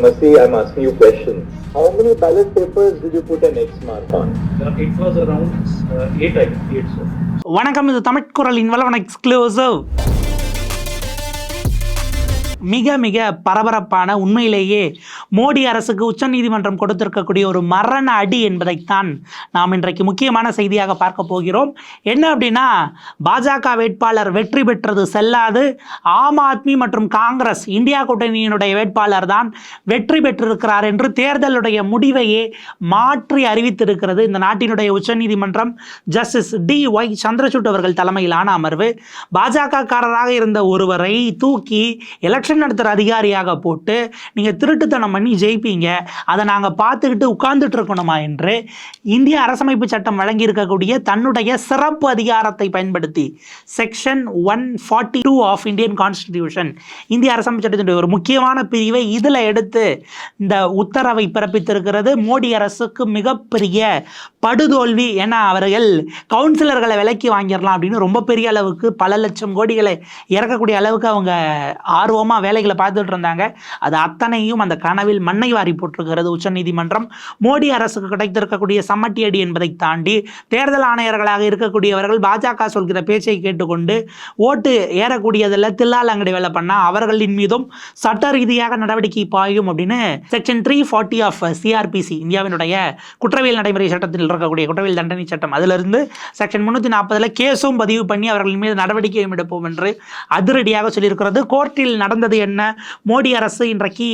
Masti, I'm asking you a question. How many ballot papers did you put an X mark on? It was around uh, eight, I think, eight, sir. வணக்கம் இது தமிழ்குரலின் Valavan exclusive மிக மிக பரபரப்பான உண்மையிலேயே மோடி அரசுக்கு உச்சநீதிமன்றம் கொடுத்திருக்கக்கூடிய ஒரு மரண அடி என்பதைத்தான் நாம் இன்றைக்கு முக்கியமான செய்தியாக பார்க்க போகிறோம். என்ன அப்படின்னா பாஜக வேட்பாளர் வெற்றி பெற்றது செல்லாது. ஆம் ஆத்மி மற்றும் காங்கிரஸ் இந்தியா கூட்டணியினுடைய வேட்பாளர் தான் வெற்றி பெற்றிருக்கிறார் என்று தேர்தலுடைய முடிவையே மாற்றி அறிவித்திருக்கிறது இந்த நாட்டினுடைய உச்சநீதிமன்றம். ஜஸ்டிஸ் டி ஒய் சந்திரசூட் அவர்கள் தலைமையிலான அமர்வு. பாஜக காரராக இருந்த ஒருவரை தூக்கி எலெக்ஷன் நடத்துகிற அதிகாரியாக போட்டு நீங்கள் திருட்டுத்தனம் பண்ணி ஜெயிப்பீங்க. அதை நாங்கள் பார்த்துக்கிட்டு உட்கார்ந்துட்டு இருக்கணுமா என்று இந்திய அரசமைப்பு சட்டம் வழங்கியிருக்கக்கூடிய தன்னுடைய சிறப்பு அதிகாரத்தை பயன்படுத்தி section one forty two of Indian constitution இந்திய அரசமைப்பு சட்டத்தினுடைய ஒரு முக்கியமான பிரிவை இதில் எடுத்து இந்த உத்தரவை பிறப்பித்திருக்கிறது. மோடி அரசுக்கு மிகப்பெரிய படுதோல்வி. என அவர்கள் கவுன்சிலர்களை விலைக்கு வாங்கிடலாம் அப்படின்னு ரொம்ப பெரிய அளவுக்கு பல லட்சம் கோடிகளை இறக்கக்கூடிய அளவுக்கு அவங்க ஆர்வமாக வேலைகளை பார்த்துட்டு இருந்தாங்க. அது அத்தனையும் அந்த கனவில் மண்ணை வாரி போட்டிருக்கிறது உச்சநீதிமன்றம். மோடி அரசுக்கு கிடைத்திருக்கக்கூடிய சம்மட்டி அடி என்பதை தாண்டி தேர்தல் ஆணையர்களாக இருக்கக்கூடியவர்கள் பாஜக சொல்கிற பேச்சை கேட்டுக்கொண்டு ஓட்டு ஏறக்கூடியதில் தில்லால் அங்கடி வேலை பண்ணால் அவர்களின் மீதும் சட்ட ரீதியாக நடவடிக்கை பாயும் அப்படின்னு section three forty of CrPC இந்தியாவினுடைய குற்றவியல் நடைமுறை சட்டத்தில் இருக்கக்கூடிய குற்றவியல் தண்டனை சட்டம். அதிலிருந்து செக்ஷன் முந்நூற்றி நாற்பதில் கேஸும் பதிவு பண்ணி அவர்களின் மீது நடவடிக்கையும் எடுப்போம் என்று அதிரடியாக சொல்லியிருக்கிறது. கோர்ட்டில் நடந்தது என்ன? மோடி அரசு இன்றைக்கு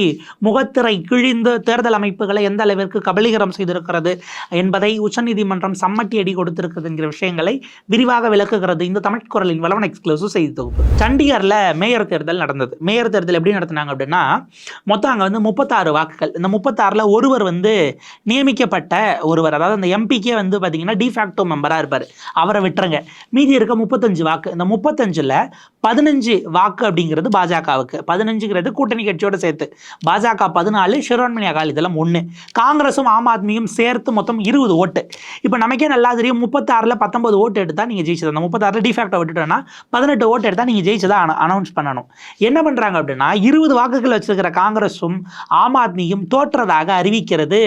முகத்திரை கிழிந்து தேர்தல் அமைப்புகளை எந்த அளவிற்கு கபலீகரம் செய்திருக்கிறது என்பதை உச்சநீதிமன்றம் சம்மட்டி அடி கொடுத்திருக்கிறது என்கிற விஷயங்களை விரிவாக விளக்குகிறது இந்த தமிழ் குரலின் வளவன் எக்ஸ்க்ளூசிவ் செய்தி தொகுப்பு. சண்டிகரில் மேயர் தேர்தல் நடந்தது. மேயர் தேர்தல் எப்படி நடத்தினாங்க அப்படின்னா மொத்தம் அங்கே வந்து முப்பத்தாறு வாக்குகள். இந்த முப்பத்தாறில் ஒருவர் வந்து நியமிக்கப்பட்ட ஒருவர் அதாவது அந்த எம்பிக்கே வந்து பார்த்தீங்கன்னா டிஃபேக்டோ மெம்பராக இருப்பார். அவரை விட்டுருங்க. மீதி இருக்க முப்பத்தஞ்சு வாக்கு இந்த முப்பத்தஞ்சில் பதினஞ்சு வாக்கு அப்படிங்கிறது பாஜகவுக்கு. பதினஞ்சுங்கிறது கூட்டணி கட்சியோடு சேர்த்து. பாஜக பதினாலு சிரோன்மணி அகாலி இதெல்லாம் ஒன்று காங்கிரஸும் ஆம் ஆத்மியும் சேர்த்து மொத்தம் இருபது ஓட்டு. இப்போ நமக்கே நல்லா தெரியும் முப்பத்தாறில் பத்தொன்பது ஓட்டு எடுத்தால் நீங்கள் ஜெயிச்சது? அந்த முப்பத்தாறில் டிஃபேக்டோ விட்டுட்டோன்னா பதினெட்டு ஓட்டு எடுத்தால் நீங்கள் ஜெயிச்சதா? அனௌன்ஸ் பண்ணணும். என்ன பண்ணுறாங்க அப்படின்னா இருபது வாக்குகள் வச்சிருக்கிற காங்கிரஸும் ஆம் ஆத்மியும் தோற்றதாக அறிவிக்கிறது.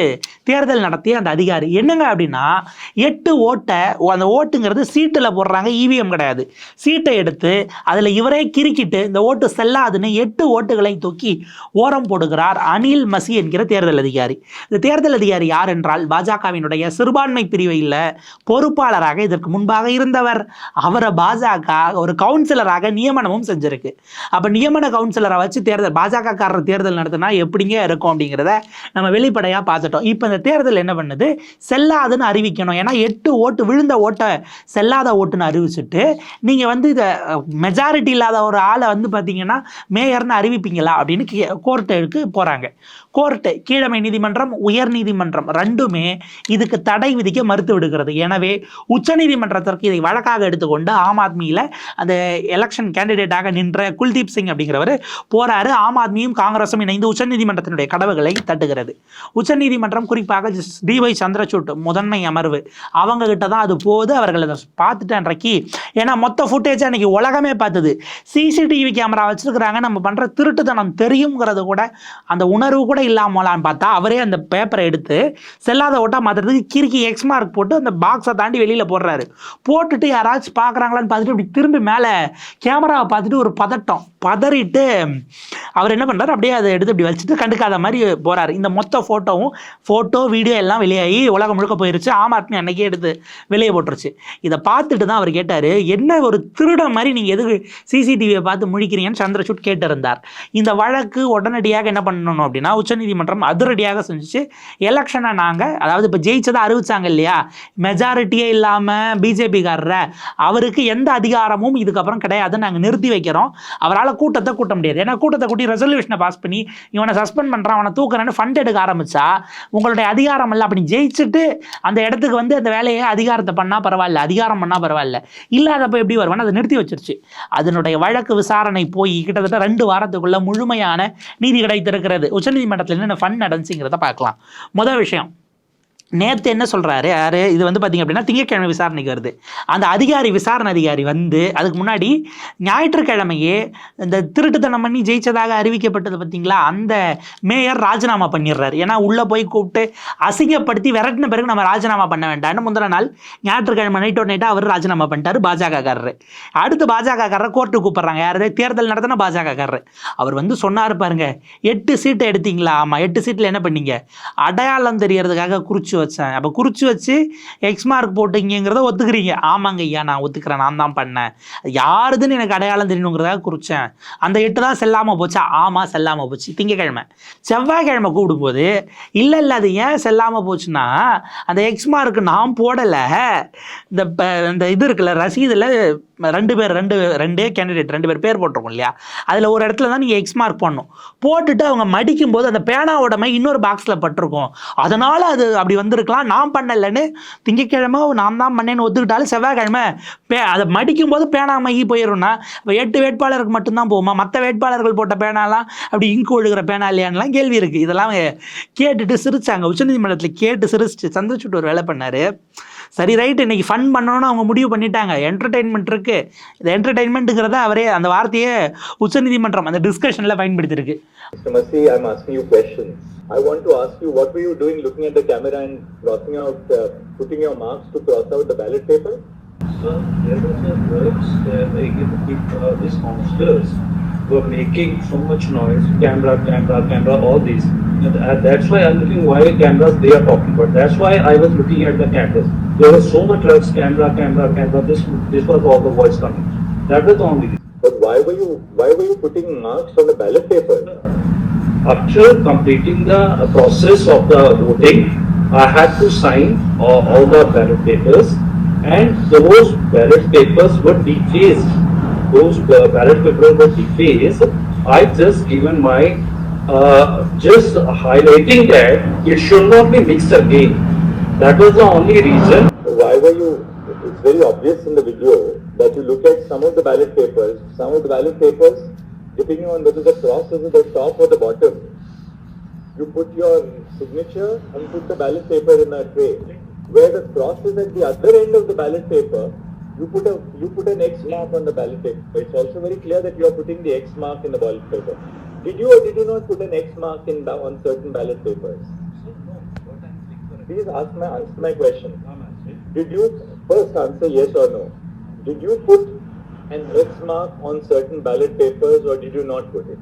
தேர்தல் நடத்திய அந்த அதிகாரி. என்னங்க அப்படின்னா அப்படின்னா எட்டு ஓட்டை அந்த ஓட்டுங்கிறது சீட்டில் போடுறாங்க இவிஎம் கிடையாது. சீட்டை எடுத்து அதில் இவரே கிறுக்கிட்டு இந்த ஓட்டு செல்லாதுன்னு எட்டு ஓட்டுகளை தூக்கி ஓரம் போடுகிறார் அனில் மசி என்கிற தேர்தல் அதிகாரி. இந்த தேர்தல் அதிகாரி யார் என்றால் பாஜகவினுடைய சிறுபான்மை பிரிவையில் பொறுப்பாளராக இதற்கு முன்பாக இருந்தவர். அவரை பாஜக ஒரு கவுன்சிலராக நியமனமும் செஞ்சிருக்கு. அப்போ நியமன கவுன்சிலரை வச்சு தேர்தல் பாஜகக்காரர் தேர்தல் நடத்தினா எப்படிங்க இருக்கும் அப்படிங்கிறத நம்ம வெளிப்படையாக பார்த்துட்டோம். இப்போ இந்த தேர்தல் என்ன பண்ணுது? செல்லாதுன்னு அறிவிக்கணும். ஏன்னா எட்டு ஓட்டு விழுந்த ஓட்டை செல்லாத ஓட்டுன்னு அறிவிச்சுட்டு நீங்கள் வந்து இதை மெஜாரிட்டி இல்லாத ஒரு ஆளை வந்து பார்த்தீங்கன்னா மேயர்னு அறிவிப்பீங்களா? அப்படின்னு கோர்ட்டுக்கு போகிறாங்க கோர்ட்டு கீழமை நீதிமன்றம் உயர் நீதிமன்றம் ரெண்டுமே இதுக்கு தடை விதிக்க மறுத்து விடுகிறது. எனவே உச்சநீதிமன்றத்திற்கு இதை வழக்காக எடுத்துக்கொண்டு ஆம் ஆத்மியில் அந்த எலெக்ஷன் கேண்டிடேட்டாக நின்ற குல்தீப் சிங் அப்படிங்கிறவர் போறாரு. ஆம் ஆத்மியும் காங்கிரஸும் இணைந்து உச்சநீதிமன்றத்தினுடைய கடவுகளை தட்டுகிறது. உச்சநீதிமன்றம் குறிப்பாக டிஒய் சந்திரசூட் முதன்மை அமர்வு. அவங்க கிட்ட தான் அது போகுது. அவர்கள் அதை பார்த்துட்டு அன்றைக்கு ஏன்னா மொத்த ஃபுட்டேஜ் அன்னைக்கு உலகமே பார்த்தது. சிசிடிவி கேமரா வச்சிருக்கிறாங்க. நம்ம பண்ணுற திருட்டுத்தனம் தெரியுங்கிறது கூட அந்த உணர்வு கூட இல்லாமலான்னு பார்த்தா அவரே அந்த பேப்பரை எடுத்து செல்லாத ஓட்டா மாற்றுறதுக்கு கிறுக்கி எக்ஸ் மார்க் போட்டு அந்த பாக்ஸை தாண்டி வெளியில் போடுறாரு. போட்டுட்டு யாராச்சும் பார்க்குறாங்களான்னு பார்த்துட்டு இப்படி திரும்பி மேலே கேமராவை பார்த்துட்டு ஒரு பதட்டம். பதறிட்டு அவர் என்ன பண்ணுறாரு அப்படியே அதை எடுத்து இப்படி வச்சுட்டு கண்டுக்காத மாதிரி போகிறாரு இந்த மொத்த ஃபோட்டோவும் ஃபோட்டோ வீடியோ எல்லாம் வெளியாகி உலகம் முழுக்க போயிருச்சு. ஆம் ஆத்மி அன்னைக்கே எடுத்து வெளியே போட்டுருச்சு. இதை பார்த்துட்டு தான் அவர் கேட்டார் என்ன ஒரு திருட மாதிரி நீங்கள் எதுக்கு சிசிடிவியை பார்த்து முழிக்கிறீங்கன்னு சந்திரசூட் கேட்டிருந்தார். இந்த வழக்கு உடனடியாக என்ன பண்ணணும் அப்படின்னா உச்சநீதிமன்றம் அதிரடியாக செஞ்சிச்சு. எலெக்ஷனை நாங்கள் அதாவது இப்போ ஜெயிச்சதை அறிவிச்சாங்க இல்லையா? மெஜாரிட்டியே இல்லாமல் பிஜேபிக்காரர அவருக்கு எந்த அதிகாரமும் இதுக்கப்புறம் கிடையாது நாங்கள் நிறுத்தி வைக்கிறோம். அவரால் கூட்டத்தை கூட்ட முடியாது. ஏன்னா கூட்டத்தை கூட்டி ரெசல்யூஷனை பாஸ் பண்ணி இவனை சஸ்பெண்ட் பண்ணுறான் அவனை தூக்குறேன்னு ஃபண்ட் எடுக்க ஆரம்பிச்சா உங்களுடைய அதிகாரம் இல்லை. அப்படி ஜெயிச்சுட்டு அந்த இடத்துக்கு வந்து அந்த வேலையை அதிகாரத்தை பண்ணால் பரவாயில்ல அதிகாரம் பண்ணால் பரவாயில்ல. இல்லாதப்போ எப்படி வருவான்னு அதை நிறுத்தி வச்சிருச்சு. அதனுடைய வழக்கு விசாரணை போய் கிட்டத்தட்ட ரெண்டு வாரத்துக்குள்ள முழுமையான நீதி கிடைத்திருக்கிறது. உச்சநீதிமன்றத்தில் என்னென்ன ஃபன் நடந்துச்சுங்கிறத பார்க்கலாம். முதல் விஷயம் நேற்று என்ன சொல்கிறாரு யார்? இது வந்து பார்த்திங்க அப்படின்னா திங்கட்கிழமை விசாரணைக்கு வருது. அந்த அதிகாரி விசாரணை அதிகாரி வந்து அதுக்கு முன்னாடி ஞாயிற்றுக்கிழமையே இந்த திருட்டுத்தனம் பண்ணி ஜெயிச்சதாக அறிவிக்கப்பட்டது பார்த்தீங்களா அந்த மேயர் ராஜினாமா பண்ணிடுறாரு. ஏன்னா உள்ளே போய் கூப்பிட்டு அசிங்கப்படுத்தி விரட்டின பிறகு நம்ம ராஜினாமா பண்ண வேண்டாம்னு முந்தின நாள் ஞாயிற்றுக்கிழமை நைட்டோ நைட்டாக அவர் ராஜினாமா பண்ணிட்டாரு பாஜகக்காரர் அடுத்து பாஜகக்காரரை கோர்ட்டு கூப்பிட்றாங்க. யார்? தேர்தல் நடத்தின பாஜகக்காரரு அவர் வந்து சொன்னார் பாருங்க எட்டு சீட்டை எடுத்தீங்களா? ஆமாம் எட்டு சீட்டில் என்ன பண்ணீங்க? அடையாளம் தெரியறதுக்காக குறிச்சு வச்சேன். அப்போ குறித்து வச்சு எக்ஸ் மார்க் போட்டுங்கிறத ஒத்துக்கிறீங்க. ஆமாங்க ஐயா நான் ஒத்துக்கிறேன். நான் தான் பண்ணேன். யாருதுன்னு எனக்கு அடையாளம் தெரியணுங்கிறதாக குறித்தேன் அந்த எட்டு தான் செல்லாமல் போச்சா? ஆமாம் செல்லாமல் போச்சு. திங்கக்கிழமை. செவ்வாய்க்கிழமை கூப்பிடும்போது இல்லை இல்லை அது ஏன் செல்லாமல் போச்சுன்னா அந்த எக்ஸ் மார்க் நான் போடலை. இந்த இந்த இது இருக்குல்ல ரசீதில் ரெண்டு பேர் ரெண்டு ரெண்டே கேண்டிடேட் ரெண்டு பேர் பேர் போட்டிருக்கோம் இல்லையா? அதில் ஒரு இடத்துல தான் நீங்கள் எக்ஸ் மார்க் பண்ணும் போட்டுட்டு அவங்க மடிக்கும் போது அந்த பேனாவோட மை இன்னொரு பாக்ஸில் பட்டிருக்கும். அதனால் அது அப்படி வந்திருக்கலாம். நான் பண்ணலைன்னு திங்கக்கிழமை நான் தான் பண்ணேன்னு ஒத்துக்கிட்டாலும் செவ்வாய்க்கிழமை பே அதை மடிக்கும் போது பேனா மை போயிடும்னா இப்போ எட்டு வேட்பாளருக்கு மட்டும்தான் போகுமா? மற்ற வேட்பாளர்கள் போட்ட பேனாலாம் அப்படி இங்கு ஒழுகிற பேனா இல்லையான்லாம் கேள்வி இருக்குது இதெல்லாம் கேட்டுட்டு சிரிச்சாங்க. உச்சநீதிமன்றத்தில் கேட்டு சிரிச்சு சந்திரசூட் ஒரு வேலை பண்ணார். சரி ரைட் இன்னைக்கு ஃபன் பண்ணணும்னு அவங்க முடிவு பண்ணிட்டாங்க என்டர்டெயின்மெண்ட் இருக்கு இந்த என்டர்டெயின்மெண்ட்டுங்கிறத அவரே அந்த வார்த்தையே உச்சநீதிமன்றம் அந்த டிஸ்கஷனில் பயன்படுத்தியிருக்கு Mr. Masi, I'm asking you questions. I want to ask you, what were you doing looking at the camera and crossing out, uh, putting your marks to cross out the ballot paper? So there was a works uh, like if, uh, these monsters were making so much noise, camera, camera, camera, all these. And uh, that's why I'm looking why cameras they are talking about. That's why I was looking at the cameras. There was so much drugs, camera, camera, camera. This this was all the voice coming. That was the only reason. But why were you, why were you putting marks on the ballot paper? After completing the uh, process of the voting, I had to sign all, all the ballot papers and those ballot papers were defaced. Those uh, ballot papers were defaced. I just given my, uh, just highlighting that it should not be mixed again. That was the only reason. Why were you, it's very obvious in the video that you look at some of the ballot papers, some of the ballot papers, depending on whether the cross is at the top or the bottom, you put your signature and put the ballot paper in a tray. Where the cross is at the other end of the ballot paper, you put a you put an X mark on the ballot paper. It's also very clear that you are putting the X mark in the ballot paper. Did you or did you not put an X mark in the, on certain ballot papers? Please ask my answer my question. Did you first answer yes or no? Did you put an X mark on certain ballot papers or did you not put it?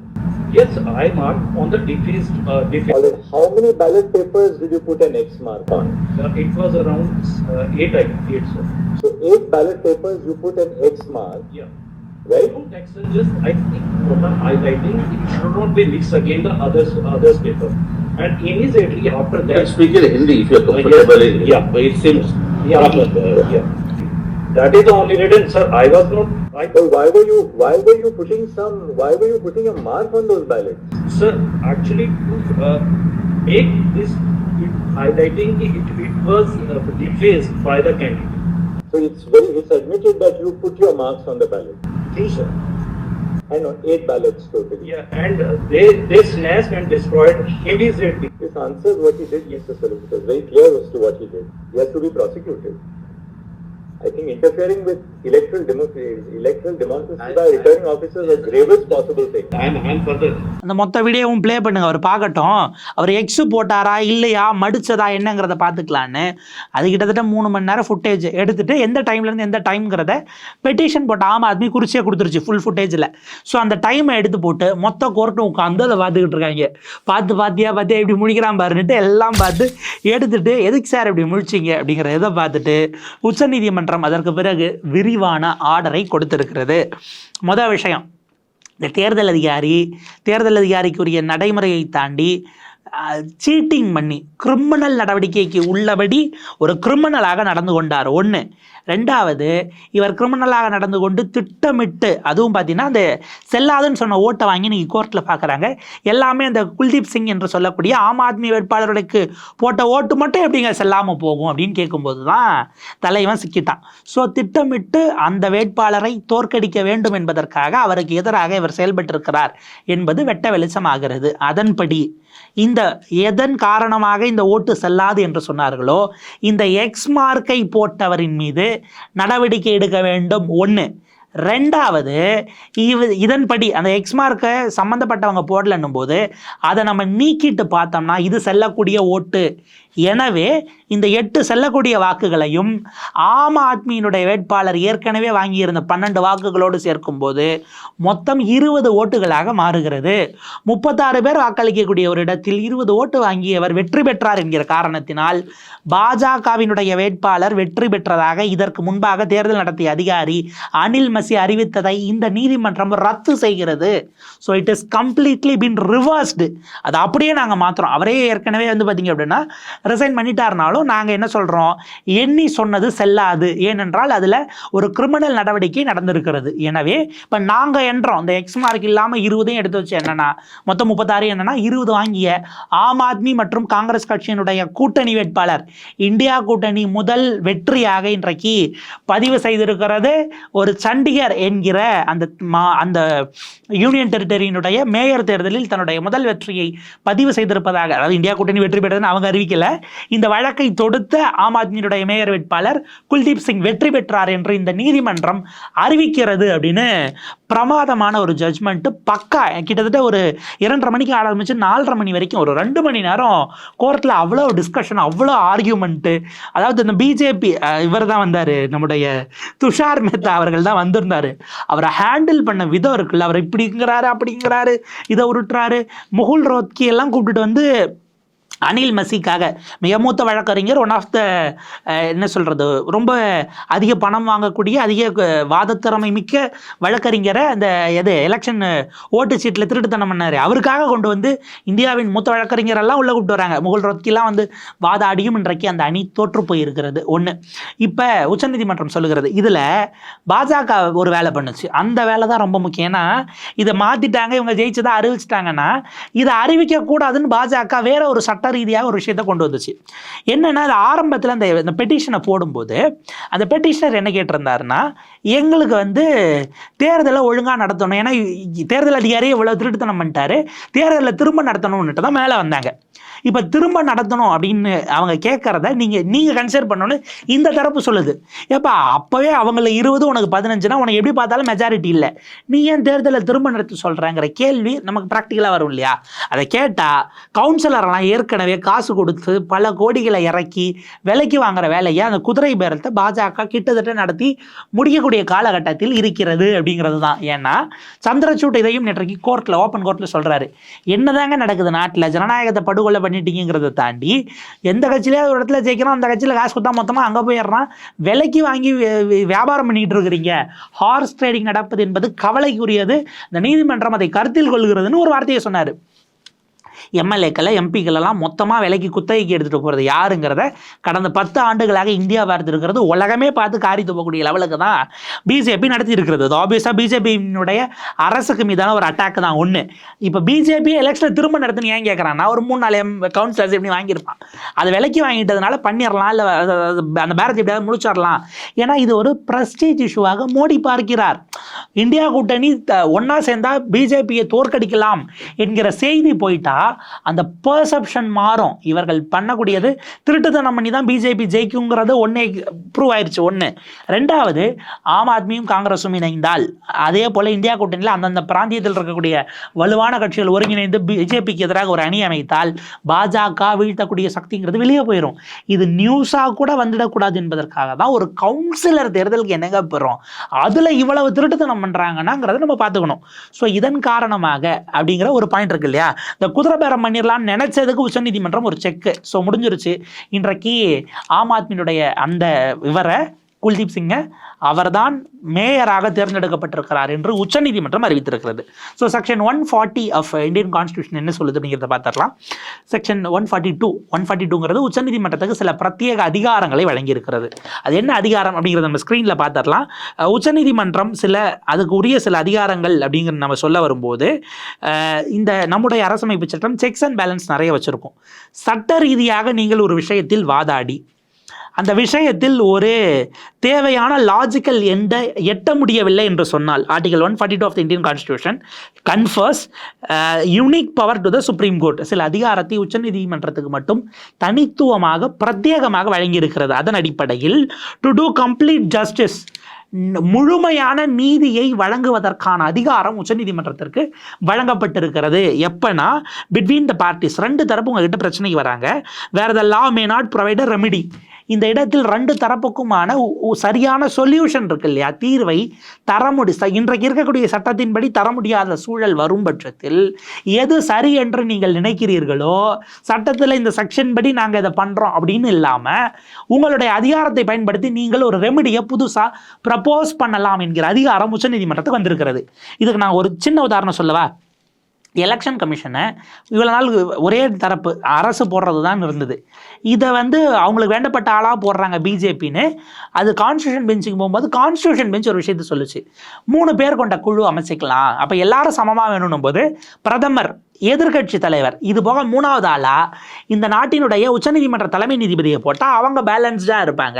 Yes, I marked on the defaced, uh, defaced. How many ballot papers did you put an X mark on? Uh, it was around uh, eight, I eight, sir. So eight ballot papers you put an X mark, Yeah. right? No text just, I think, what I'm highlighting, it should not be mixed again the others, others paper. And immediately after You can that. speak in Hindi if you are Uh, comfortable. yes, in- Yeah, but it seems, yeah, uh, yeah. That is the only reason, sir, I was not, I, So why were you why were you putting some why were you putting a mark on those ballots? sir, actually to, uh, make this, it highlighting, it, it was uh, defaced by the candidate. So it's very it's admitted that you put your marks on the ballot. True, sir. And on eight ballots totally. Yeah, and uh, they, they snatched and destroyed immediately. This answers what he did, Mr. Solicitor. Very clear as to what he did. He has to be prosecuted. I think interfering with electoral democracy, electoral democracy by returning officers is the gravest possible thing. I am, further. அந்த மொத்த வீடியோவும் play பண்ணுங்க. அவர் பார்க்கட்டும். அவர் x போட்டாரா இல்லையா மடிச்சதா என்னங்கிறத பார்த்துக்கலான்னு. அது கிட்டத்தட்ட மூணு மணி நேரம் ஃபுட்டேஜ் எடுத்துட்டு எந்த டைம்லேருந்து எந்த டைம்ங்கிறத பெட்டிஷன் போட்ட ஆம் ஆத்மி குறிச்சியே கொடுத்துருச்சு ஃபுல் ஃபுட்டேஜில் ஸோ அந்த டைமை எடுத்து போட்டு மொத்த கோர்ட்டும் உட்காந்து அதை பார்த்துக்கிட்டு இருக்காங்க. பார்த்து பார்த்தியா பார்த்தியா இப்படி முழிக்கிறான் பாருன்னுட்டு எல்லாம் பார்த்து எடுத்துட்டு எதுக்கு சார் இப்படி முழிச்சிங்க அப்படிங்கிற இதை பார்த்துட்டு உச்சநீதிமன்றம் அதற்கு பிறகு விரிவான ஆர்டரை கொடுத்திருக்கிறது. மொதல் விஷயம் இந்த தேர்தல் அதிகாரி தேர்தல் அதிகாரிக்குரிய நடைமுறையை தாண்டி சீட்டிங் பண்ணி கிரிமினல் நடவடிக்கைக்கு உள்ளபடி ஒரு கிரிமினலாக நடந்து கொண்டார். ஒன்று ரெண்டாவது இவர் கிரிமினலாக நடந்து கொண்டு திட்டமிட்டு அதுவும் பார்த்தீங்கன்னா அந்த செல்லாதுன்னு சொன்ன ஓட்டை வாங்கி நீங்கள் கோர்ட்டில் பார்க்குறாங்க எல்லாமே அந்த குல்தீப் சிங் என்று சொல்லக்கூடிய ஆம் ஆத்மி வேட்பாளர்களுக்கு போட்ட ஓட்டு மட்டும் எப்படிங்க செல்லாமல் போகும் அப்படின்னு கேட்கும்போது தான் தலைவன் சிக்கிட்டான். ஸோ திட்டமிட்டு அந்த வேட்பாளரை தோற்கடிக்க வேண்டும் என்பதற்காக அவருக்கு எதிராக இவர் செயல்பட்டிருக்கிறார் என்பது வெட்ட வெளிச்சமாகிறது. அதன்படி இந்த எதன் காரணமாக இந்த ஓட்டு செல்லாது என்று சொன்னார்களோ இந்த எக்ஸ் மார்க்கை போட்டவரின் மீது நடவடிக்கை எடுக்க வேண்டும். ஒன்று ரெண்டாவது இவ இதன்படி அந்த எக்ஸ் மார்க்கை சம்மந்தப்பட்டவங்க போடலன்னும் போது அதை நம்ம நீக்கிட்டு பார்த்தோம்னா இது செல்லக்கூடிய ஓட்டு. எனவே இந்த எட்டு செல்லக்கூடிய வாக்குகளையும் ஆம் ஆத்மியினுடைய வேட்பாளர் ஏற்கனவே வாங்கியிருந்த பன்னெண்டு வாக்குகளோடு சேர்க்கும்போது மொத்தம் இருபது ஓட்டுகளாக மாறுகிறது. முப்பத்தாறு பேர் வாக்களிக்கக்கூடிய ஒரு இடத்தில் இருபது ஓட்டு வாங்கியவர் வெற்றி பெற்றார் என்கிற காரணத்தினால் பாஜகவினுடைய வேட்பாளர் வெற்றி பெற்றதாக இதற்கு முன்பாக தேர்தல் நடத்திய அதிகாரி அனில் மசி அறிவித்ததை இந்த நீதிமன்றம் ரத்து செய்கிறது. So it is completely been reversed அது அப்படியே நாங்கள் மாற்றுறோம் அவரே ஏற்கனவே வந்து பார்த்தீங்க அப்படின்னா ரிசைன் பண்ணிட்டாருனாலும் நாங்கள் என்ன சொல்கிறோம் எண்ணி சொன்னது செல்லாது. ஏனென்றால் அதில் ஒரு கிரிமினல் நடவடிக்கை நடந்திருக்கிறது. எனவே இப்போ நாங்கள் என்றோம். இந்த எக்ஸ் மார்க் இல்லாமல் இருபதையும் எடுத்து வச்சு என்னென்னா மொத்தம் முப்பத்தாறு என்னன்னா இருபது வாங்கிய ஆம் ஆத்மி மற்றும் காங்கிரஸ் கட்சியினுடைய கூட்டணி வேட்பாளர் இந்தியா கூட்டணி முதல் வெற்றியாக இன்றைக்கு பதிவு செய்திருக்கிறது. ஒரு சண்டிகர் என்கிற அந்த மா அந்த யூனியன் டெரிட்டரியினுடைய மேயர் தேர்தலில் தன்னுடைய முதல் வெற்றியை பதிவு செய்திருப்பதாக அதாவது இந்தியா கூட்டணி வெற்றி பெற்றதுன்னு அவங்க அறிவிக்கல. இந்த வழக்கை தொடுத்த ஆம் ஆத்மியினுடைய மேயர் வேட்பாளர் குல்தீப் சிங் வெற்றி பெற்றார் என்று இந்த நீதிமன்றம் அறிவிக்கிறது அப்படின்னு பிரமாதமான ஒரு ஜட்ஜ்மெண்ட்டு பக்கா. கிட்டத்தட்ட ஒரு இரண்டரை மணிக்கு ஆரம்பிச்சு நாலரை மணி வரைக்கும் ஒரு ரெண்டு மணி நேரம் கோர்ட்டில் அவ்வளோ டிஸ்கஷன் அவ்வளோ ஆர்கியூமெண்ட்டு அதாவது இந்த பிஜேபி இவர் தான் வந்தார். நம்முடைய துஷார் மேத்தா அவர்கள் தான் வந்திருந்தார். அவரை ஹேண்டில் பண்ண விதம் இருக்குல்ல. அவர் இப்படிங்கிறாரு அப்படிங்கிறாரு இதை உருட்டுறாரு. முகுல் ரோத்கி எல்லாம் கூப்பிட்டுட்டு வந்து அனில் மசிக்காக மிக மூத்த வழக்கறிஞர் ஒன் ஆஃப் த என்ன சொல்கிறது ரொம்ப அதிக பணம் வாங்கக்கூடிய அதிக வாதத்திறமை மிக்க வழக்கறிஞரை அந்த எது எலெக்ஷன் ஓட்டு சீட்டில் திருட்டுத்தனம் பண்ணார். அவருக்காக கொண்டு வந்து இந்தியாவின் மூத்த வழக்கறிஞரெல்லாம் உள்ளே கூப்பிட்டு வராங்க. முகல் ரொத்கிலாம் வந்து வாதாடியும் இன்றைக்கு அந்த அணி தோற்று போயிருக்கிறது. ஒன்று இப்போ உச்சநீதிமன்றம் சொல்லுகிறது இதில் பாஜக ஒரு வேலை பண்ணுச்சு. அந்த வேலை தான் ரொம்ப முக்கியம். ஏன்னா இதை மாற்றிட்டாங்க இவங்க ஜெயிச்சதாக அறிவிச்சிட்டாங்கன்னா இதை அறிவிக்கக்கூடாதுன்னு பாஜக வேற ஒரு சட்ட ரீதியாக ஒரு விஷயத்தை கொண்டு வந்துச்சு. என்னன்னா அது ஆரம்பத்தில் அந்த இந்த பெட்டிஷனை போடும்போது அந்த பெட்டிஷனர் என்ன கேட்டிருந்தாருன்னா எங்களுக்கு வந்து தேர்தலை ஒழுங்காக நடத்தணும். ஏன்னா தேர்தல் அதிகாரி இவ்வளோ திருட்டுத்தனம் பண்ணிட்டாரு. தேர்தலில் திரும்ப நடத்தணும்னுட்டு தான் மேலே வந்தாங்க. இப்போ திரும்ப நடத்தணும் அப்படின்னு அவங்க கேட்குறத நீங்கள் நீங்கள் கன்சிடர் பண்ணணும்னு இந்த தரப்பு சொல்லுது. ஏப்பா அப்போவே அவங்கள இருபது உனக்கு பதினஞ்சுனா உனக்கு எப்படி பார்த்தாலும் மெஜாரிட்டி இல்லை. நீ ஏன் தேர்தலை திரும்ப நடத்த சொல்கிறேங்கிற கேள்வி நமக்கு ப்ராக்டிக்கலாக வரும் இல்லையா? அதை கேட்டால் கவுன்சிலர்லாம் ஏற்கனவே காசு கொடுத்து பல கோடிகளை இறக்கி விலைக்கு வாங்குற வேலையை அந்த குதிரை பேரத்தை பாஜக கிட்டத்தட்ட நடத்தி முடிக்கக்கூடிய காலகட்டத்தில் இருக்கிறது அப்படிங்கிறது தான் ஏன்னா சந்திரசூட் இதையும் நேற்றைக்கு கோர்ட்டில் ஓப்பன் கோர்ட்டில் சொல்கிறாரு என்னதாங்க நடக்குது? நாட்டில் ஜனநாயகத்தை படுகொலை பண்ணிட்டீங்கிறத தாண்டி எந்த கட்சியிலே ஒரு இடத்துல ஜெயிக்கிறோம் அந்த கட்சியில் காசு கொடுத்தா மொத்தமாக அங்கே போயிடுறான் விலைக்கு வாங்கி வியாபாரம் பண்ணிட்டு இருக்கிறீங்க. ஹார்ஸ் ட்ரேடிங் நடப்பது என்பது கவலைக்குரியது. இந்த நீதிமன்றம் அதை கருத்தில் கொள்கிறதுன்னு ஒரு வார்த்தையை சொன்னார். எம்எல்ஏக்களை எம்பிக்களெல்லாம் மொத்தமாக விலைக்கு குத்தகைக்கு எடுத்துகிட்டு போகிறது யாருங்கிறத கடந்த பத்து ஆண்டுகளாக இந்தியா பார்த்துருக்கிறது உலகமே பார்த்து காரி துப்பக்கூடிய லெவலுக்கு தான் பிஜேபி நடத்தி இருக்கிறது அது ஆப்வியஸாக பிஜேபியினுடைய அரசுக்கு மீதான ஒரு அட்டாக் தான் ஒன்று இப்போ பிஜேபி எலெக்ஷனை திரும்ப நடத்துன்னு ஏன் கேட்குறான்னா ஒரு மூணு நாலு எம் கவுன்சிலர்ஸ் எப்படி வாங்கியிருப்பான்? அது விலைக்கு வாங்கிட்டதுனால பண்ணிடலாம் இல்லை அந்த பேரத்தை எப்படியாவது முடிச்சிடலாம் ஏன்னா இது ஒரு ப்ரெஸ்டீஜ் இஷ்யூவாக மோடி பார்க்கிறார். இந்தியா கூட்டணி ஒன்றா சேர்ந்தா பிஜேபியை தோற்கடிக்கலாம் என்கிற செய்தி போயிட்டா அந்த பர்செப்ஷன் மாறும். இவர்கள் பண்ணக்கூடியது திருட்டுத்தனம் பண்ணி தான் பிஜேபி ஜெயிக்குங்கிறது ஒன்றே ப்ரூவ் ஆயிடுச்சு ஒன்று ரெண்டாவது ஆம் ஆத்மியும் காங்கிரஸும் இணைந்தால். அதே போல் இந்தியா கூட்டணியில் அந்தந்த பிராந்தியத்தில் இருக்கக்கூடிய வலுவான கட்சிகள் ஒருங்கிணைந்து பிஜேபிக்கு எதிராக ஒரு அணி அமைத்தால் பாஜக வீழ்த்தக்கூடிய சக்திங்கிறது வெளியே போயிடும் இது நியூஸாக கூட வந்துடக்கூடாது என்பதற்காக தான் ஒரு கவுன்சிலர் தேர்தலுக்கு என்னங்க பெறும்? அதில் இவ்வளவு திருட்டுத்தனம் பண்ணுறாங்கன்னாங்கிறத நம்ம பார்த்துக்கணும். ஸோ இதன் காரணமாக அப்படிங்கிற ஒரு பாயிண்ட் இருக்கு இல்லையா? இந்த குதிரை பேரம் பண்ணிடலாம்னு நினைச்சதுக்கு உச்சநீதிமன்றம் ஒரு செக்கு ஸோ முடிஞ்சிருச்சு. இன்றைக்கு ஆம் ஆத்மியினுடைய அந்த விவர குல்தீப் சிங்கை அவர்தான் மேயராக தேர்ந்தெடுக்கப்பட்டிருக்கிறார் என்று உச்சநீதிமன்றம் அறிவித்திருக்கிறது. So section one forty of Indian constitution என்ன சொல்லுது அப்படிங்கிறத பார்த்துடலாம். Section one forty two one forty டூங்கிறது உச்சநீதிமன்றத்துக்கு சில பிரத்யேக அதிகாரங்களை வழங்கியிருக்கிறது. அது என்ன அதிகாரம் அப்படிங்கிறத நம்ம ஸ்க்ரீனில் பார்த்துடலாம். உச்சநீதிமன்றம் சில அதுக்கு உரிய சில அதிகாரங்கள் அப்படிங்கிற நம்ம சொல்ல வரும்போது இந்த நம்முடைய அரசமைப்பு சட்டம் செக்ஸ் அண்ட் பேலன்ஸ் நிறைய வச்சுருக்கோம். சட்ட ரீதியாக நீங்கள் ஒரு விஷயத்தில் வாதாடி அந்த விஷயத்தில் ஒரு தேவையான லாஜிக்கல் எண்ட எட்ட முடியவில்லை என்று சொன்னால் article one forty two of the Indian constitution confers unique power to the supreme court சில அதிகாரத்தை உச்சநீதிமன்றத்துக்கு மட்டும் தனித்துவமாக பிரத்யேகமாக வழங்கியிருக்கிறது. அதன் அடிப்படையில் டு டூ கம்ப்ளீட் ஜஸ்டிஸ் முழுமையான நீதியை வழங்குவதற்கான அதிகாரம் உச்சநீதிமன்றத்திற்கு வழங்கப்பட்டிருக்கிறது. எப்பனா பிட்வீன் த பார்ட்டிஸ் ரெண்டு தரப்பு உங்ககிட்ட பிரச்சனைக்கு வராங்க. வேற the law may not provide remedy இந்த இடத்தில் ரெண்டு தரப்புக்குமான உ- சரியான சொல்யூஷன் இருக்கு இல்லையா? தீர்வை தர முடி இன்றைக்கு இருக்கக்கூடிய சட்டத்தின்படி தர முடியாத சூழல் வரும் பட்சத்தில் எது சரி என்று நீங்கள் நினைக்கிறீர்களோ சட்டத்தில் இந்த செக்ஷன் படி நாங்கள் இதை பண்ணுறோம் அப்படின்னு இல்லாமல் உங்களுடைய அதிகாரத்தை பயன்படுத்தி நீங்கள் ஒரு ரெமிடியை புதுசாக ப்ரப்போஸ் பண்ணலாம் என்கிற அதிகாரம் உச்சநீதிமன்றத்துக்கு வந்திருக்கிறது. இதுக்கு நான் ஒரு சின்ன உதாரணம் சொல்லவா? எலெக்ஷன் கமிஷனை இவ்வளோ நாள் ஒரே தரப்பு அரசு போடுறது தான் இருந்தது. இதை வந்து அவங்களுக்கு வேண்டப்பட்ட ஆளாக போடுறாங்க பிஜேபின்னு. அது கான்ஸ்டியூஷன் பெஞ்சுக்கு போகும்போது கான்ஸ்டியூஷன் பெஞ்ச் ஒரு விஷயத்த சொல்லுச்சு. மூணு பேர் கொண்ட குழு அமைச்சிக்கலாம். அப்போ எல்லாரும் சமமாக வேணும்னும் போது பிரதமர் எதிர்க்கட்சி தலைவர். இது போக மூணாவது ஆளாக இந்த நாட்டினுடைய உச்சநீதிமன்ற தலைமை நீதிபதியை போட்டால் அவங்க பேலன்ஸ்டாக இருப்பாங்க.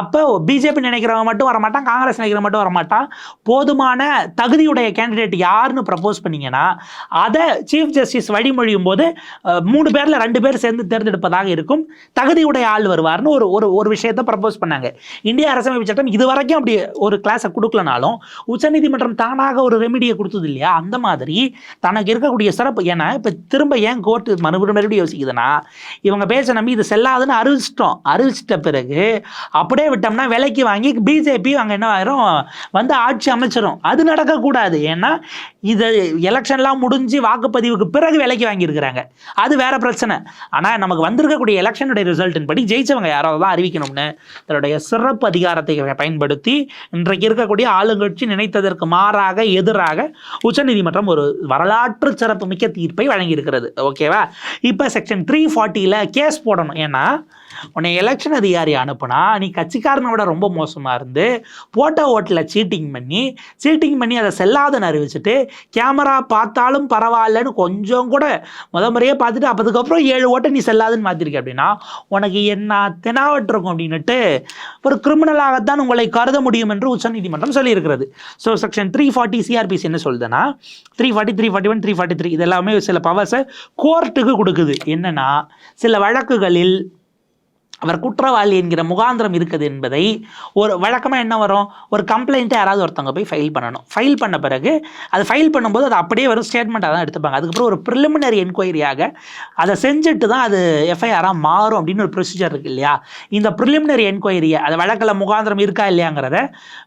அப்போ பிஜேபி நினைக்கிறவங்க மட்டும் வரமாட்டான் காங்கிரஸ் நினைக்கிற மட்டும் வரமாட்டான். போதுமான தகுதியுடைய கேண்டிடேட் யாருன்னு ப்ரப்போஸ் பண்ணிங்கன்னா அதை சீஃப் ஜஸ்டிஸ் வழிமொழியும் போது மூணு பேரில் ரெண்டு பேர் சேர்ந்து தேர்ந்தெடுப்பதாக இருக்கும். தகுதியுடைய ஆள் வருவார்னு ஒரு ஒரு ஒரு விஷயத்தை ப்ரப்போஸ் பண்ணாங்க. இந்திய அரசமைப்பு சட்டம் இது வரைக்கும் அப்படி ஒரு கிளாஸை கொடுக்கலனாலும் உச்சநீதிமன்றம் தானாக ஒரு ரெமிடியை கொடுத்தது இல்லையா? அந்த மாதிரி தனக்கு இருக்கக்கூடிய சிறப்பு ஏன்னா இப்போ திரும்ப ஏன் கோர்ட்டு மறுபடியும் மறுபடியும் யோசிக்குதுன்னா இவங்க பேச நம்பி இது செல்லாதுன்னு அறிவிச்சிட்டோம். அறிவிச்சிட்ட பிறகு அப்படியே விட்டோம்னா விலைக்கு வாங்கி பிஜேபி அங்கே என்ன ஆயிரும்? வந்து ஆட்சி அமைச்சிடும் அது நடக்கக்கூடாது. ஏன்னா இது எலெக்ஷன்லாம் முடிஞ்சு வாக்குப்பதிவுக்கு பிறகு விலைக்கு வாங்கியிருக்கிறாங்க. அது வேற பிரச்சனை. ஆனால் நமக்கு வந்திருக்கக்கூடிய எலெக்ஷனுடைய ரிசல்ட்டின் படி ஜெயிச்சவங்க யாராவது தான் அறிவிக்கணும்னு தன்னுடைய சிறப்பு அதிகாரத்தை பயன்படுத்தி இன்றைக்கு இருக்கக்கூடிய ஆளுங்கட்சி நினைத்ததற்கு மாறாக எதிராக உச்சநீதிமன்றம் ஒரு வரலாற்று சிறப்பு மிக்க தீர்ப்பை வழங்கியிருக்கிறது. ஓகேவா இப்போ செக்ஷன் த்ரீ ஃபார்ட்டியில் கேஸ் போடணும். ஏன்னா உன்னை எலெக்ஷன் அதிகாரி அனுப்புனா நீ கட்சிக்காரனை விட ரொம்ப மோசமாக இருந்து போட்ட ஓட்டில் சீட்டிங் பண்ணி சீட்டிங் பண்ணி அதை செல்லாதன்னு அறிவிச்சுட்டு கேமரா பார்த்தாலும் பரவாயில்லன்னு கொஞ்சம் கூட முத முறையே பார்த்துட்டு அப்போதுக்கப்புறம் ஏழு ஓட்டை நீ செல்லாதுன்னு மாற்றிருக்க அப்படின்னா உனக்கு என்ன தினாவட்டிருக்கும் அப்படின்னுட்டு ஒரு கிரிமினலாகத்தான் உங்களை கருத முடியும் என்று உச்சநீதிமன்றம் சொல்லியிருக்கிறது. So section three forty CrPC என்ன சொல்லுதுன்னா three forty three forty one three forty three இதெல்லாம் எல்லாமே சில பவர்ஸை கோர்ட்டுக்கு கொடுக்குது. என்னன்னா சில வழக்குகளில் அவர் குற்றவாளி என்கிற முகாந்திரம் இருக்குது என்பதை ஒரு வழக்கமாக என்ன வரும்? ஒரு கம்ப்ளைண்ட்டை யாராவது ஒருத்தவங்க போய் ஃபைல் பண்ணணும். ஃபைல் பண்ண பிறகு அது ஃபைல் பண்ணும்போது அது அப்படியே வரும் ஸ்டேட்மெண்ட்டாக தான் எடுத்துப்பாங்க. அதுக்கப்புறம் ஒரு ப்ரிலிமினரி என்கொயரியாக அதை செஞ்சுட்டு தான் அது எஃப்ஐஆராக மாறும் அப்படின்னு ஒரு ப்ரொசீஜர் இருக்கு இல்லையா? இந்த ப்ரிலிமினரி என்கொயரியை அது வழக்கில் முகாந்திரம் இருக்கா இல்லையாங்கிறத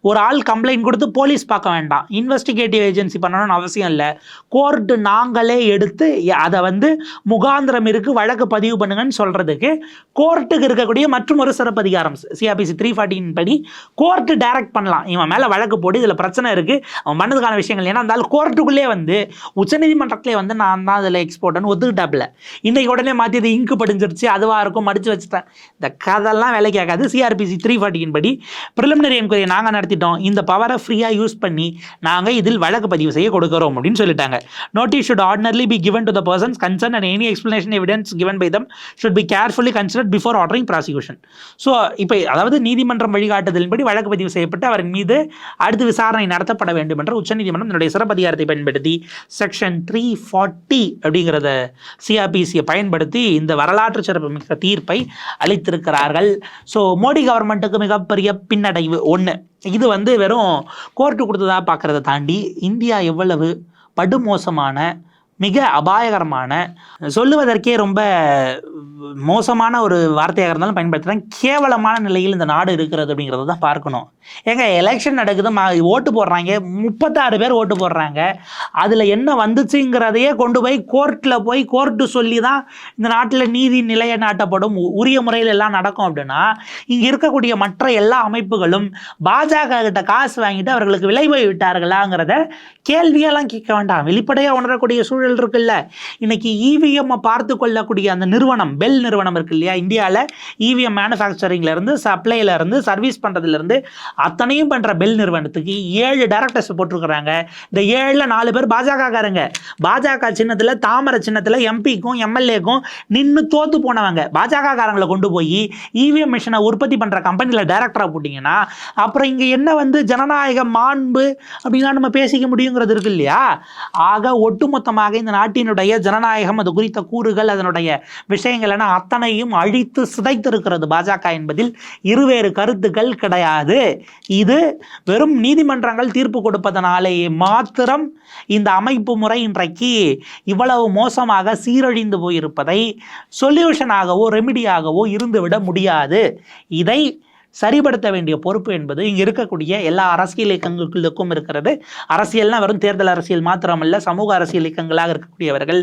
ஒரு ஆள் கம்ப்ளைண்ட் கொடுத்து போலீஸ் பார்க்க வேண்டாம். இன்வெஸ்டிகேட்டிவ் ஏஜென்சி பண்ணணும்னு அவசியம் இல்லை. கோர்ட்டு நாங்களே எடுத்து அதை வந்து முகாந்திரம் இருக்குது வழக்கு பதிவு பண்ணுங்கன்னு சொல்கிறதுக்கு கோர்ட்டுக்கு இருக்கக்கூடிய மற்றும் ஒரு சிறப்பு அதிகாரம். சிஆர்பிசி த்ரீ ஃபார்ட்டின் படி கோர்ட்டு டைரக்ட் பண்ணலாம். இவன் மேலே வழக்கு போட்டு இதில் பிரச்சனை இருக்குது அவன் பண்ணதுக்கான விஷயங்கள் ஏன்னா இருந்தாலும் கோர்ட்டுக்குள்ளே வந்து உச்சநீதிமன்றத்திலே வந்து நான் தான் அதில் எக்ஸ்போர்ட்னு ஒத்துக்கிட்டாப்ல இன்றைக்கு உடனே மாற்றி இது இங்கு படிஞ்சிருச்சு அதுவாக இருக்கும் மடித்து வச்சுட்டேன். இந்த கதெல்லாம் வேலை கேட்காது. சிஆர்பிசி த்ரீ ஃபார்ட்டியின் படி ப்ரிலிமினரி என்கொயரி நாங்கள் நடத்திட்டோம். இந்த பவரை ஃப்ரீயாக யூஸ் பண்ணி நாங்கள் இதில் வழக்கு பதிவு செய்ய கொடுக்குறோம் அப்படின்னு சொல்லிட்டாங்க. Notice should ordinarily be given to the persons concern and any explanation evidence given by them should be carefully consider before ordering prosecution so இப்போ அதாவது நீதிமன்றம் வழிகாட்டுதலின்படி வழக்கு பதிவு செய்யப்பட்டு அவரின் மீது அடுத்து விசாரணை நடத்தப்பட வேண்டும் என்ற உச்சநீதிமன்றம் தன்னுடைய சிறப்பு அதிகாரத்தை பயன்படுத்தி செக்ஷன் த்ரீ ஃபார்ட்டி அப்படிங்கிறத சிஆர்பிசியை பயன்படுத்தி இந்த வரலாற்று சிறப்பு மிக்க தீர்ப்பை அளித்திருக்கிறார்கள். ஸோ மோடி கவர்மெண்ட்டுக்கு மிகப்பெரிய பின்னடைவு ஒன்று இது வந்து வெறும் கோர்ட்டு கொடுத்ததாக பார்க்குறத தாண்டி இந்தியா எவ்வளவு படுமோசமான மிக அபாயகரமான சொல்லுவதற்கே ரொம்ப மோசமான ஒரு வார்த்தையாக இருந்தாலும் பயன்படுத்துகிறேன் கேவலமான நிலையில் இந்த நாடு இருக்கிறது அப்படிங்கிறத தான் பார்க்கணும். ஏங்க எலெக்ஷன் நடக்குது மா ஓட்டு போடுறாங்க. முப்பத்தாறு பேர் ஓட்டு போடுறாங்க. அதில் என்ன வந்துச்சுங்கிறதையே கொண்டு போய் கோர்ட்டில் போய் கோர்ட்டு சொல்லி தான் இந்த நாட்டில் நீதி நிலைநாட்டப்படும் உ- உரிய முறையில் எல்லாம் நடக்கும் அப்படின்னா இங்கே இருக்கக்கூடிய மற்ற எல்லா அமைப்புகளும் பாஜக கிட்ட காசு வாங்கிட்டு அவர்களுக்கு விலை போய் விட்டார்களாங்கிறத கேள்வியெல்லாம் கேட்க வேண்டாம். வெளிப்படையாக உணரக்கூடிய சூழல் சூழல் இருக்குல்ல? இன்னைக்கு இவிஎம் பார்த்து கொள்ளக்கூடிய அந்த நிறுவனம் பெல் நிறுவனம் இருக்கு இல்லையா? இந்தியாவில் இவிஎம் மேனுஃபேக்சரிங்ல இருந்து சப்ளைல இருந்து சர்வீஸ் பண்றதுல அத்தனையும் பண்ற பெல் நிறுவனத்துக்கு ஏழு டேரக்டர்ஸ் போட்டிருக்கிறாங்க. இந்த ஏழுல நாலு பேர் பாஜக காரங்க பாஜக சின்னத்தில் தாமரை சின்னத்தில் எம்பிக்கும் எம்எல்ஏக்கும் நின்று தோத்து போனவங்க. பாஜக காரங்களை கொண்டு போய் இவிஎம் மிஷினை உற்பத்தி பண்ற கம்பெனியில் டைரக்டரா போட்டிங்கன்னா அப்புறம் இங்க என்ன வந்து ஜனநாயக மாண்பு அப்படின்னா நம்ம பேசிக்க முடியுங்கிறது இருக்கு இல்லையா? ஆக ஒட்டுமொத்தமாக இந்த நாட்டினுடைய ஜனநாயகம் அது குறித்த கூறுகள் அதனுடைய விஷயங்கள் என அத்தனையும் அழித்து சிதைத்திருக்கிறது. பாஜக என்பதில் இருவேறு கருத்துக்கள் கிடையாது. இது வெறும் நீதிமன்றங்கள் தீர்ப்பு கொடுப்பதனாலேயே மாத்திரம் இந்த அமைப்பு முறை இன்றைக்கு இவ்வளவு மோசமாக சீரழிந்து போயிருப்பதை சொல்யூஷனாகவோ ரெமிடியாகவோ இருந்துவிட முடியாது. இதை சரிப்படுத்த வேண்டிய பொறுப்பு என்பது இங்கே இருக்கக்கூடிய எல்லா அரசியல் இயக்கங்களுக்கும் இருக்கிறது. அரசியல்னா வெறும் தேர்தல் அரசியல் மாத்திரமல்ல சமூக அரசியல் இயக்கங்களாக இருக்கக்கூடியவர்கள்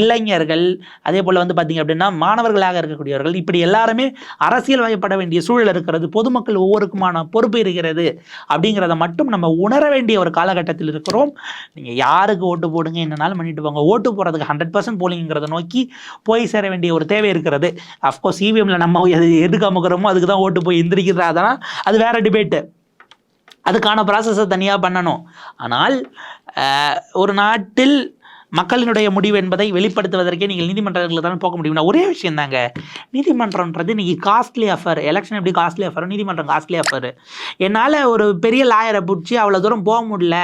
இளைஞர்கள் அதே போல் வந்து பார்த்திங்க அப்படின்னா மாணவர்களாக இருக்கக்கூடியவர்கள் இப்படி எல்லாருமே அரசியல் வயப்பட வேண்டிய சூழல் இருக்கிறது பொதுமக்கள் ஒவ்வொருக்குமான பொறுப்பு இருக்கிறது அப்படிங்கிறத மட்டும் நம்ம உணர வேண்டிய ஒரு காலகட்டத்தில் இருக்கிறோம். நீங்கள் யாருக்கு ஓட்டு போடுங்க என்னனாலும் பண்ணிட்டு போங்க. ஓட்டு போகிறதுக்கு ஹண்ட்ரட் பர்சன்ட் போலிங்கிறத நோக்கி போய் சேர வேண்டிய ஒரு தேவை இருக்கிறது. அஃப்கோர்ஸ் இவிஎம்ல நம்ம எது எதுக்கு அமுக்கிறோமோ அதுக்கு தான் ஓட்டு போய் இந்த அதெல்லாம் அது வேற டிபேட்டு அதுக்கான ப்ராசஸை தனியாக பண்ணணும். ஆனால் ஒரு நாட்டில் மக்களினுடைய முடிவு என்பதை வெளிப்படுத்துவதற்கே நீங்கள் நீதிமன்றத்தில் தானே போக முடியும்னா ஒரே விஷயம் தாங்க நீதிமன்றம்ன்றது இன்னைக்கு காஸ்ட்லி அஃபர் எலெக்ஷன் எப்படி காஸ்ட்லி அஃபர் நீதிமன்றம் காஸ்ட்லி அஃபர் என்னால் ஒரு பெரிய லாயரை பிடிச்சி அவ்வளோ தூரம் போக முடியல.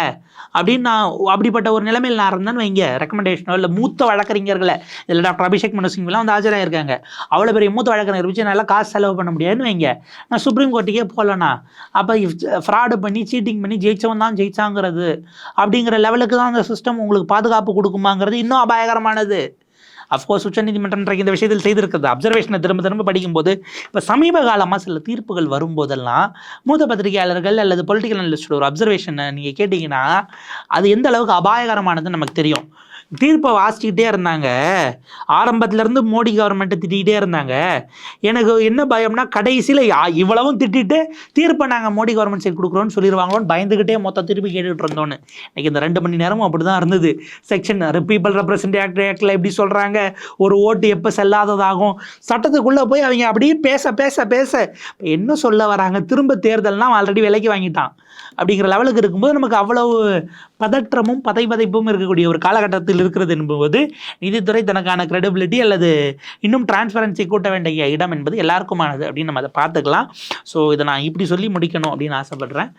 அப்படின்னு நான் அப்படிப்பட்ட ஒரு நிலைமையில் நான் இருந்தேன்னு வைங்க. ரெக்கமெண்டேஷனோ இல்லை மூத்த வழக்கறிஞர்களை. இதில் டாக்டர் அபிஷேக் மனு சிங்லாம் வந்து ஆஜராயிருக்காங்க. அவ்வளோ பெரிய மூத்த வழக்கறிஞர் வச்சு நல்லா காசு செலவு பண்ண முடியாதுன்னு வைங்க. நான் சுப்ரீம் கோர்ட்டுக்கே போகலண்ணா அப்போ ஃப்ராடு பண்ணி சீட்டிங் பண்ணி ஜெயிச்சவன் தான் ஜெயிச்சாங்கிறது. அப்படிங்கிற லெவலுக்கு தான் அந்த சிஸ்டம் உங்களுக்கு பாதுகாப்பு கொடுக்குமாங்கிறது இன்னும் அபாயகரமானது. அஃப்கோர்ஸ் உச்சநீதிமன்றம் இன்றைக்கு இந்த விஷயத்தில் செய்திருக்கிறது. அப்சர்வேஷனை திரும்ப திரும்ப படிக்கும்போது இப்போ சமீப காலமாக சில தீர்ப்புகள் வரும்போதெல்லாம் மூத்த பத்திரிகையாளர்கள் அல்லது பொலிட்டிக்கல் அனலிஸ்டோட ஒரு அப்சர்வேஷனை நீங்கள் கேட்டிங்கன்னா அது எந்த அளவுக்கு அபாயகரமானதுன்னு நமக்கு தெரியும். தீர்ப்பை வாசிச்சுக்கிட்டே இருந்தாங்க. ஆரம்பத்துலேருந்து மோடி கவர்மெண்ட்டை திட்டிகிட்டே இருந்தாங்க. எனக்கு என்ன பயம்னா கடைசியில் இவ்வளவும் திட்டிட்டு தீர்ப்பை நாங்கள் மோடி கவர்மெண்ட் சைடு கொடுக்குறோன்னு சொல்லிடுவாங்களோன்னு பயந்துக்கிட்டே மொத்த திருப்பி கேட்டுகிட்டு இருந்தோன்னு. இன்னைக்கு இந்த ரெண்டு மணி நேரமும் அப்படி தான் இருந்தது. செக்ஷன் பீப்பிள் ரெப்ரசன்ட் ஆக்ட் ஆக்டில் எப்படி சொல்கிறாங்க ஒரு ஓட்டு எப்போ செல்லாததாகும்? சட்டத்துக்குள்ளே போய் அவங்க அப்படியே பேச பேச பேச என்ன சொல்ல வராங்க? திரும்ப தேர்தல்னால் ஆல்ரெடி விலைக்கு வாங்கிட்டான். அப்படிங்கிற லெவலுக்கு இருக்கும்போது நமக்கு அவ்வளவு பதற்றமும் பதைபதைப்பும் இருக்கக்கூடிய ஒரு காலகட்டத்தில் இருக்கிறது என்பது நிதித்துறை தனக்கான கிரெடிபிலிட்டி அல்லது இன்னும் டிரான்ஸ்பரன்சி கூட்ட வேண்டிய இடம் என்பது எல்லாருக்குமானது அப்படின்னு நம்ம அதை பார்த்துக்கலாம். ஸோ இதை நான் இப்படி சொல்லி முடிக்கணும் அப்படின்னு ஆசைப்படுறேன்.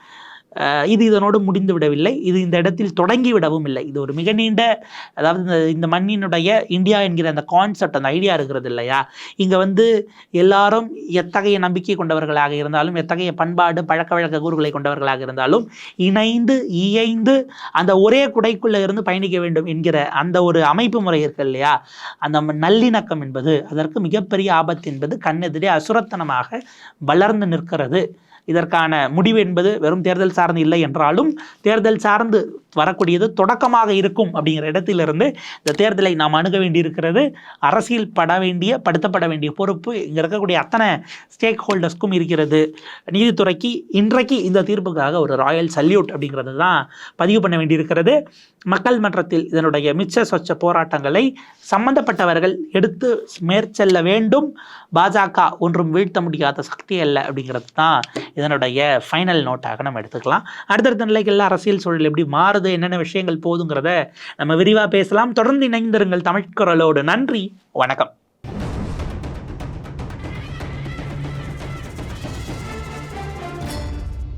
இது இதனோடு முடிந்து விடவில்லை. இது இந்த இடத்தில் தொடங்கி விடவும் இல்லை. இது ஒரு மிக நீண்ட அதாவது இந்த இந்த மண்ணினுடைய இந்தியா என்கிற அந்த கான்செப்ட் அந்த ஐடியா இருக்கிறது இல்லையா? இங்கே வந்து எல்லாரும் எத்தகைய நம்பிக்கை கொண்டவர்களாக இருந்தாலும் எத்தகைய பண்பாடு பழக்க வழக்க கூறுகளை கொண்டவர்களாக இருந்தாலும் இணைந்து இயைந்து அந்த ஒரே குடைக்குள்ளே இருந்து பயணிக்க வேண்டும் என்கிற அந்த ஒரு அமைப்பு முறை இருக்கு இல்லையா? அந்த நல்லிணக்கம் என்பது அதற்கு மிகப்பெரிய ஆபத்து என்பது கண்ணெதிரே அசுரத்தனமாக வளர்ந்து நிற்கிறது. இதற்கான முடிவு என்பது வெறும் தேர்தல் சார்ந்து இல்லை என்றாலும் தேர்தல் சார்ந்து வரக்கூடியது தொடக்கமாக இருக்கும் அப்படிங்கிற இடத்திலிருந்து இந்த தேர்தலை நாம் அணுக வேண்டியிருக்கிறது. அரசியல் பட வேண்டிய படுத்தப்பட வேண்டிய பொறுப்பு இங்கே இருக்கக்கூடிய அத்தனை ஸ்டேக் ஹோல்டர்ஸ்க்கும் இருக்கிறது. நீதித்துறைக்கு இன்றைக்கு இந்த தீர்ப்புக்காக ஒரு ராயல் சல்யூட் அப்படிங்கிறது தான் பதிவு பண்ண வேண்டியிருக்கிறது. மக்கள் மன்றத்தில் இதனுடைய மிச்ச சொச்ச போராட்டங்களை சம்பந்தப்பட்டவர்கள் எடுத்து மேற்செல்ல வேண்டும். பாஜக ஒன்றும் வீழ்த்த முடியாத சக்தி அல்ல அப்படிங்கிறது தான் இதனுடைய ஃபைனல் நோட்டாக நம்ம எடுத்துக்கலாம். அடுத்தடுத்த நிலைகளில் அரசியல் சூழல் எப்படி மாறுது என்னென்ன விஷயங்கள் போதுங்கிறத நம்ம விரிவாக பேசலாம். தொடர்ந்து இணைந்திருங்கள் தமிழ்குரலோடு நன்றி வணக்கம்.